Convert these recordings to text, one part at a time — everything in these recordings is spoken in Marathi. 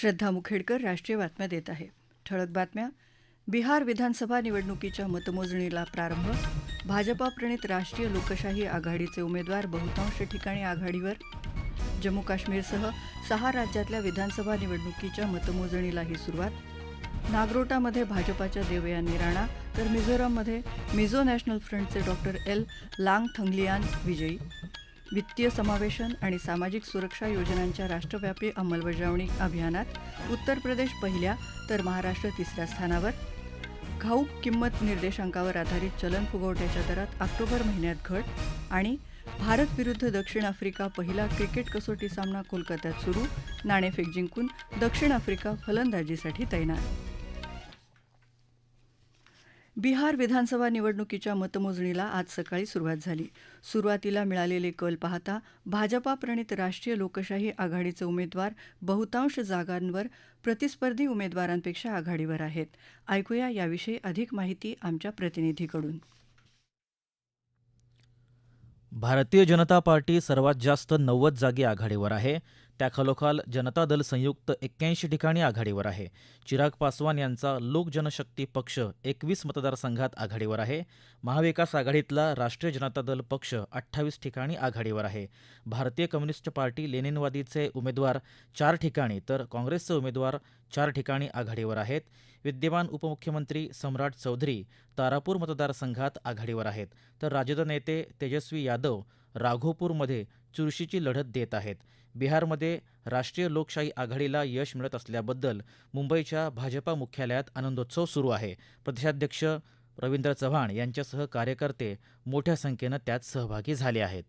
श्रद्धा मुखेडकर राष्ट्रीय बातम्या देत आहे. ठळक बातम्या. बिहार विधानसभा निवडणुकीच्या मतमोजणीला प्रारंभ. भाजपाप्रणित राष्ट्रीय लोकशाही आघाडीचे उमेदवार बहुतांश ठिकाणी आघाडीवर. जम्मू काश्मीरसह सहा राज्यातल्या विधानसभा निवडणुकीच्या मतमोजणीलाही सुरुवात. नागरोटामध्ये भाजपाच्या देवयानी राणा तर मिझोराममध्ये मिझो नॅशनल फ्रंटचे डॉक्टर एल लांग थंगलियान विजयी. वित्तीय समावेशन आणि सामाजिक सुरक्षा योजनांच्या राष्ट्रव्यापी अंमलबजावणी अभियानात उत्तर प्रदेश पहिल्या तर महाराष्ट्र तिसऱ्या स्थानावर. घाऊक किंमत निर्देशांकावर आधारित चलन फुगवट्याच्या दरात ऑक्टोबर महिन्यात घट आणि भारत विरुद्ध दक्षिण आफ्रिका पहिला क्रिकेट कसोटी सामना कोलकात्यात सुरू. नाणेफेक जिंकून दक्षिण आफ्रिका फलंदाजीसाठी तैनात. बिहार विधानसभा निवडणुकीच्या मतमोजणीला आज सकाळी सुरुवात झाली. सुरुवातीला मिळालेले कल पाहता भाजपा प्रणित राष्ट्रीय लोकशाही आघाडीचे उमेदवार बहुतांश जागांवर प्रतिस्पर्धी उमेदवारांपेक्षा आघाडीवर आहेत. ऐकूया याविषयी अधिक माहिती आमच्या प्रतिनिधीकडून. भारतीय जनता पार्टी सर्वात जास्त नव्वद जागी आघाडीवर आहे. त्याखालोखाल जनता दल संयुक्त एक्क्याऐंशी ठिकाणी आघाडीवर आहे. चिराग पासवान यांचा लोक जनशक्ती पक्ष एकवीस मतदारसंघात आघाडीवर आहे. महाविकास आघाडीतला राष्ट्रीय जनता दल पक्ष अठ्ठावीस ठिकाणी आघाडीवर आहे. भारतीय कम्युनिस्ट पार्टी लेनिनवादीचे उमेदवार चार ठिकाणी तर काँग्रेसचे उमेदवार चार ठिकाणी आघाडीवर आहेत. विद्यमान उपमुख्यमंत्री सम्राट चौधरी तारापूर मतदारसंघात आघाडीवर आहेत. तर राजद नेते तेजस्वी यादव राघोपूरमध्ये चुरशीची लढत देत आहेत. बिहारमध्ये राष्ट्रीय लोकशाही आघाडीला यश मिळत असल्याबद्दल मुंबईच्या भाजपा मुख्यालयात आनंदोत्सव सुरू आहे. प्रदेशाध्यक्ष रवींद्र चव्हाण यांच्यासह कार्यकर्ते मोठ्या संख्येनं त्यात सहभागी झाले आहेत.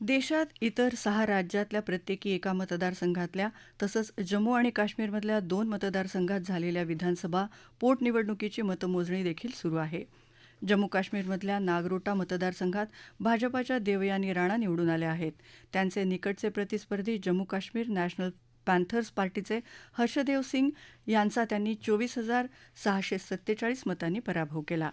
देशात इतर सहा राज्यातल्या प्रत्येकी एका मतदारसंघातल्या तसंच जम्मू आणि काश्मीरमधल्या दोन मतदारसंघात झालेल्या विधानसभा पोटनिवडणुकीची मतमोजणी देखील सुरू आहे. जम्मू काश्मीरमधल्या नागरोटा मतदारसंघात भाजपाच्या देवयानी राणा निवडून आल्या आहेत. त्यांचे निकटचे प्रतिस्पर्धी जम्मू काश्मीर नॅशनल पॅन्थर्स पार्टीचे हर्षदेव सिंग यांचा त्यांनी चोवीस हजार सहाशे सत्तेचाळीस मतांनी पराभव केला.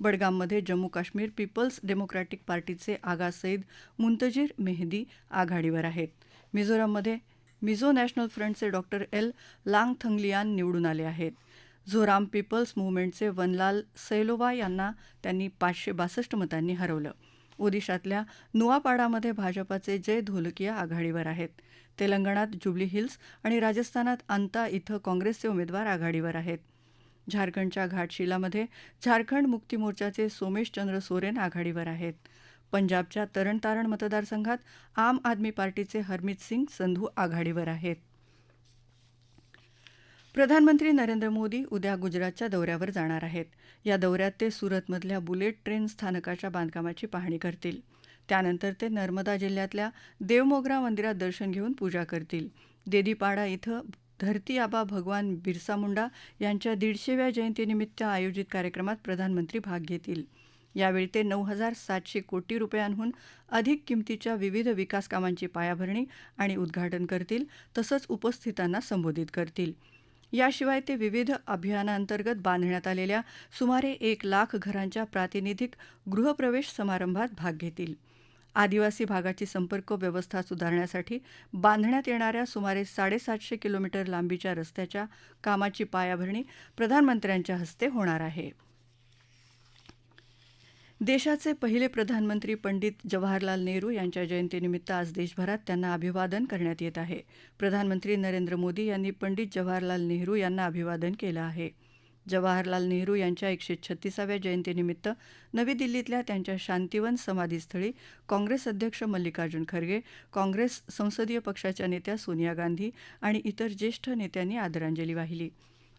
बडगाममध्ये जम्मू काश्मीर पीपल्स डेमोक्रॅटिक पार्टीचे आगा सईद मुंतजीर मेहदी आघाडीवर आहेत. मिझोराममध्ये मिझो नॅशनल फ्रंटचे डॉक्टर एल लांगथंगलियान निवडून आले आहेत. झोराम पीपल्स मुव्हमेंटचे वनलाल सैलोवा यांना त्यांनी पाचशे बासष्ट मतांनी हरवलं. ओदिशातल्या नुआपाडामध्ये भाजपाचे जय धोलकिया आघाडीवर आहेत. तेलंगणात जुबली हिल्स आणि राजस्थानात अंता इथं काँग्रेसचे उमेदवार आघाडीवर आहेत. झारखंडच्या घाटशिलामध्ये झारखंड मुक्ती मोर्चाचे सोमेश चंद्र सोरेन आघाडीवर आहेत. पंजाबच्या तरणतारण मतदारसंघात आम आदमी पार्टीचे हरमित सिंग संधू आघाडीवर आहेत. प्रधानमंत्री नरेंद्र मोदी उद्या गुजरातच्या दौऱ्यावर जाणार आहेत. या दौऱ्यात ते सुरतमधल्या बुलेट ट्रेन स्थानकाच्या बांधकामाची पाहणी करतील. त्यानंतर ते नर्मदा जिल्ह्यातल्या देवमोगरा मंदिरात दर्शन घेऊन पूजा करतील. देदीपाडा इथं धरती आबा भगवान बिरसा मुंडा यांच्या दीडशेव्या जयंतीनिमित्त आयोजित कार्यक्रमात प्रधानमंत्री भाग घेतील. यावेळी ते नऊ हजार सातशे कोटी रुपयांहून अधिक किमतीच्या विविध विकास कामांची पायाभरणी आणि उद्घाटन करतील तसंच उपस्थितांना संबोधित करतील. याशिवाय ते विविध अभियानांतर्गत बांधण्यात आलेल्या सुमारे एक लाख घरांच्या प्रातिनिधिक गृहप्रवेश समारंभात भाग घेतील. आदिवासी भागाची संपर्क व्यवस्था सुधारण्यासाठी बांधण्यात येणाऱ्या सुमारे साडेसातशे किलोमीटर लांबीच्या रस्त्याच्या कामाची पायाभरणी प्रधानमंत्र्यांच्या हस्ते होणार आहे. देशाचे पहिले प्रधानमंत्री पंडित जवाहरलाल नेहरू यांच्या जयंतीनिमित्त आज देशभरात त्यांना अभिवादन करण्यात येत आहे. प्रधानमंत्री नरेंद्र मोदी यांनी पंडित जवाहरलाल नेहरू यांना अभिवादन केलं आहे. जवाहरलाल नेहरू यांच्या एकशे छत्तीसाव्या जयंतीनिमित्त नवी दिल्लीतल्या त्यांच्या शांतिवन समाधीस्थळी काँग्रेस अध्यक्ष मल्लिकार्जुन खरगे काँग्रेस संसदीय पक्षाच्या नेत्या सोनिया गांधी आणि इतर ज्येष्ठ नेत्यांनी आदरांजली वाहिली.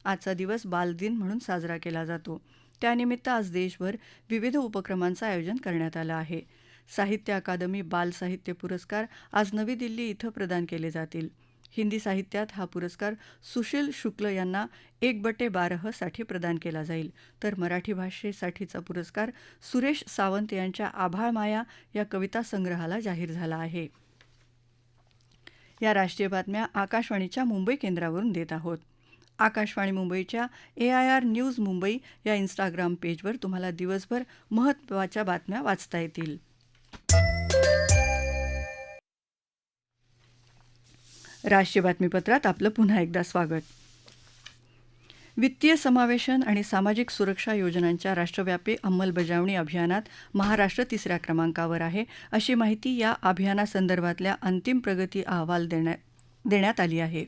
आजचा दिवस बालदिन म्हणून साजरा केला जातो. त्यानिमित्त आज देशभर विविध उपक्रमांचं आयोजन करण्यात आलं आहे. साहित्य अकादमी बाल साहित्य पुरस्कार आज नवी दिल्ली इथं प्रदान केले जातील. हिंदी साहित्यात हा पुरस्कार सुशील शुक्ल यांना एक बटे बारहसाठी प्रदान केला जाईल. तर मराठी भाषेसाठीचा पुरस्कार सुरेश सावंत यांच्या आभाळ माया या कविता संग्रहाला जाहीर झाला आहे. या राष्ट्रीय बातम्या आकाशवाणीच्या मुंबई केंद्रावरून देत आहोत. आकाशवाणी मुंबईच्या A I R news Mumbai या इन्स्टाग्राम पेजवर तुम्हाला दिवसभर महत्त्वाच्या बातम्या वाचता येतील. राष्ट्रीय बातमीपत्रात आपलं पुन्हा एकदा स्वागत. वित्तीय समावेशन आणि सामाजिक सुरक्षा योजनांच्या राष्ट्रव्यापी अंमलबजावणी अभियानात महाराष्ट्र तिसऱ्या क्रमांकावर आहे अशी माहिती या अभियानासंदर्भातल्या अंतिम प्रगती अहवाल देण्यात देण्यात आली आहे.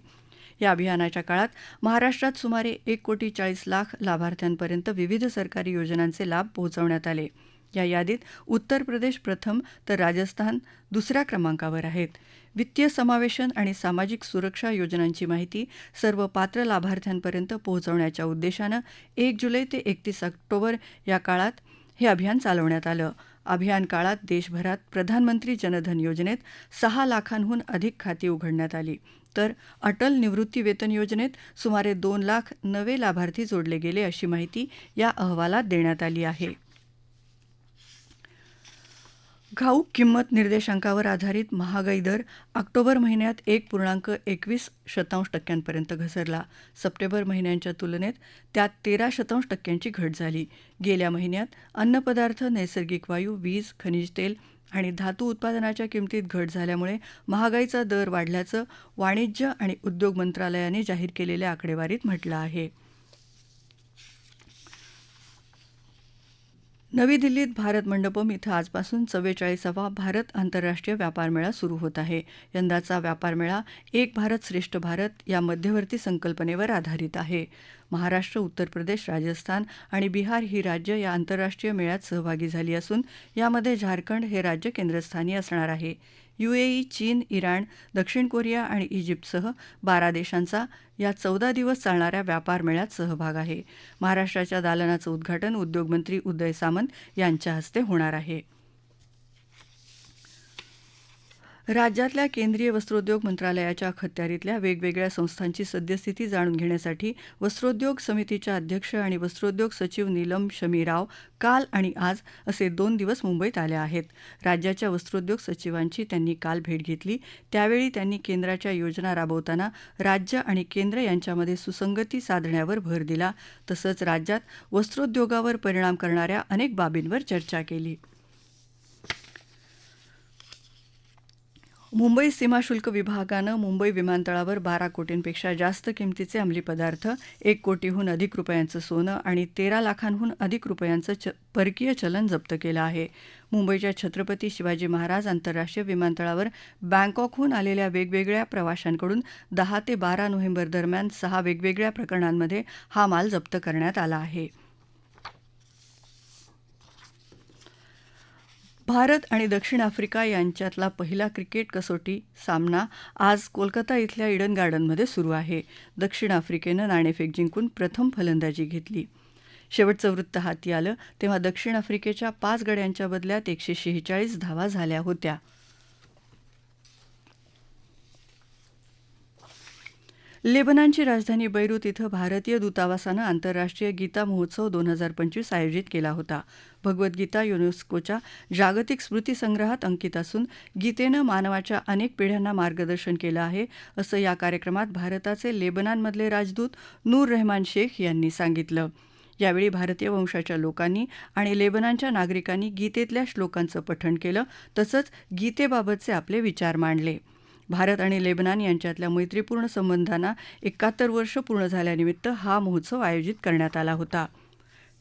या अभियानाच्या काळात महाराष्ट्रात सुमारे एक कोटी चाळीस लाख लाभार्थ्यांपर्यंत विविध सरकारी योजनांचे लाभ पोहोचवण्यात आले. या यादीत उत्तर प्रदेश प्रथम तर राजस्थान दुसऱ्या क्रमांकावर आहेत. वित्तीय समावेशन आणि सामाजिक सुरक्षा योजनांची माहिती सर्व पात्र लाभार्थ्यांपर्यंत पोहोचवण्याच्या उद्देशानं एक जुलै ते एकतीस ऑक्टोबर या काळात हे अभियान चालवण्यात आलं. अभियान काळात देशभरात प्रधानमंत्री जनधन योजनेत सहा लाखांहून अधिक खाती उघडण्यात आली. तर अटल निवृत्ती वेतन योजनेत सुमारे दोन लाख नवे लाभार्थी जोडले गेले अशी माहिती या अहवालात देण्यात आली आहे. घाऊक किंमत निर्देशांकावर आधारित महागाई दर ऑक्टोबर महिन्यात एक पूर्णांक एकवीस शतांश टक्क्यांपर्यंत घसरला. सप्टेंबर महिन्यांच्या तुलनेत त्यात तेरा शतांश टक्क्यांची घट झाली. गेल्या महिन्यात अन्नपदार्थ नैसर्गिक वायू वीज खनिज तेल आणि धातू उत्पादनाच्या किमतीत घट झाल्यामुळे महागाईचा दर वाढल्याचं वाणिज्य आणि उद्योग मंत्रालयाने जाहीर केलेल्या आकडेवारीत म्हटलं आहे. नवी दिल्लीत भारत मंडपम इथं आजपासून चव्वेचाळीसावा भारत आंतरराष्ट्रीय व्यापार मेळा सुरू होत आहे. यंदाचा व्यापार मेळा एक भारत श्रेष्ठ भारत या मध्यवर्ती संकल्पनेवर आधारित आहे. महाराष्ट्र उत्तर प्रदेश राजस्थान आणि बिहार ही राज्य या आंतरराष्ट्रीय मेळ्यात सहभागी झाली असून यामध्ये झारखंड हे राज्य केंद्रस्थानी असणार आहे. युएई चीन इराण दक्षिण कोरिया आणि इजिप्तसह बारा देशांचा या चौदा दिवस चालणाऱ्या व्यापार मेळ्यात सहभाग आहे. महाराष्ट्राच्या दालनाचं उद्घाटन उद्योगमंत्री उदय सामंत यांच्या हस्ते होणार आहे. राज्यातल्या केंद्रीय वस्त्रोद्योग मंत्रालयाच्या अखत्यारीतल्या वेगवेगळ्या संस्थांची सद्यस्थिती जाणून घेण्यासाठी वस्त्रोद्योग समितीच्या अध्यक्ष आणि वस्त्रोद्योग सचिव नीलम शमी राव काल आणि आज असे दोन दिवस मुंबईत आल्या आहेत. राज्याच्या वस्त्रोद्योग सचिवांची त्यांनी काल भेट घेतली. त्यावेळी त्यांनी केंद्राच्या योजना राबवताना राज्य आणि केंद्र यांच्यामध्ये सुसंगती साधण्यावर भर दिला. तसंच राज्यात वस्त्रोद्योगावर परिणाम करणाऱ्या अनेक बाबींवर चर्चा केली. मुंबई सीमाशुल्क विभागानं मुंबई विमानतळावर बारा कोटींपेक्षा जास्त किमतीचे अंमली पदार्थ एक कोटीहून अधिक रुपयांचं सोनं आणि तेरा लाखांहून अधिक रुपयांचं च परकीय चलन जप्त केलं आहे. मुंबईच्या छत्रपती शिवाजी महाराज आंतरराष्ट्रीय विमानतळावर बँकॉकहून आलेल्या वेगवेगळ्या प्रवाशांकडून दहा ते बारा नोव्हेंबर दरम्यान सहा वेगवेगळ्या प्रकरणांमध्ये हा माल जप्त करण्यात आला आहे. भारत आणि दक्षिण आफ्रिका यांच्यातला पहिला क्रिकेट कसोटी सामना आज कोलकाता इथल्या इडन गार्डनमध्ये सुरू आहे. दक्षिण आफ्रिकेनं नाणेफेक जिंकून प्रथम फलंदाजी घेतली. शेवटचं वृत्त हाती आलं तेव्हा दक्षिण आफ्रिकेच्या पाच गड्यांच्या बदल्यात एकशे शेहेचाळीस धावा झाल्या होत्या. लेबनानची राजधानी बैरूत इथं भारतीय दूतावासानं आंतरराष्ट्रीय गीता महोत्सव दोन हजार पंचवीस आयोजित केला होता. भगवद्गीता युनेस्कोच्या जागतिक स्मृतीसंग्रहात अंकित असून गीतेनं मानवाच्या अनेक पिढ्यांना मार्गदर्शन केलं आहे असं या कार्यक्रमात भारताचे लेबनानमधले राजदूत नूर रहमान शेख यांनी सांगितलं. यावेळी भारतीय वंशाच्या लोकांनी आणि लेबनानच्या नागरिकांनी गीतेतल्या श्लोकांचं पठण केलं तसंच गीतेबाबतचे आपले विचार मांडले. भारत आणि लेबनान यांच्यातल्या मैत्रीपूर्ण संबंधांना एकाहत्तर वर्ष पूर्ण झाल्यानिमित्त हा महोत्सव आयोजित करण्यात आला होता.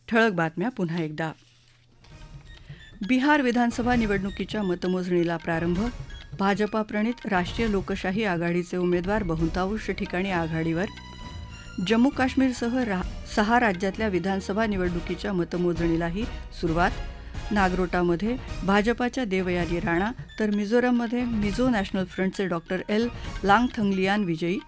ठळक बातम्या पुन्हा एकदा. बिहार विधानसभा निवडणुकीच्या मतमोजणीला प्रारंभ. भाजपाप्रणित राष्ट्रीय लोकशाही आघाडीचे उमेदवार बहुतांश ठिकाणी आघाडीवर. जम्मू काश्मीरसह रा सहा राज्यातल्या विधानसभा निवडणुकीच्या मतमोजणीलाही सुरुवात. नागरोटामध्ये भाजपाच्या देवयानी राणा तर मिझोरममध्ये मिझो नॅशनल फ्रंटचे डॉक्टर एल लांगथंगलियान विजयी.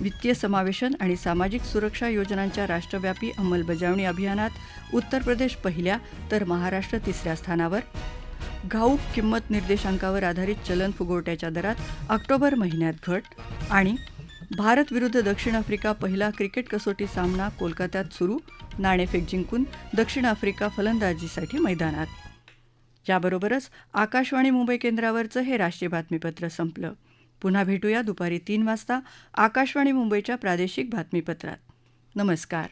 वित्तीय समावेशन आणि सामाजिक सुरक्षा योजनांच्या राष्ट्रव्यापी अंमलबजावणी अभियानात उत्तर प्रदेश पहिल्या तर महाराष्ट्र तिसऱ्या स्थानावर. घाऊक किंमत निर्देशांकावर आधारित चलन फुगवट्याच्या दरात ऑक्टोबर महिन्यात घट आणि भारत विरुद्ध दक्षिण आफ्रिका पहिला क्रिकेट कसोटी सामना कोलकात्यात सुरू. नाणेफेक जिंकून दक्षिण आफ्रिका फलंदाजीसाठी मैदानात. याबरोबरच आकाशवाणी मुंबई केंद्रावरचं हे राष्ट्रीय बातमीपत्र संपलं. पुन्हा भेटूया दुपारी तीन वाजता आकाशवाणी मुंबईच्या प्रादेशिक बातमीपत्रात. नमस्कार.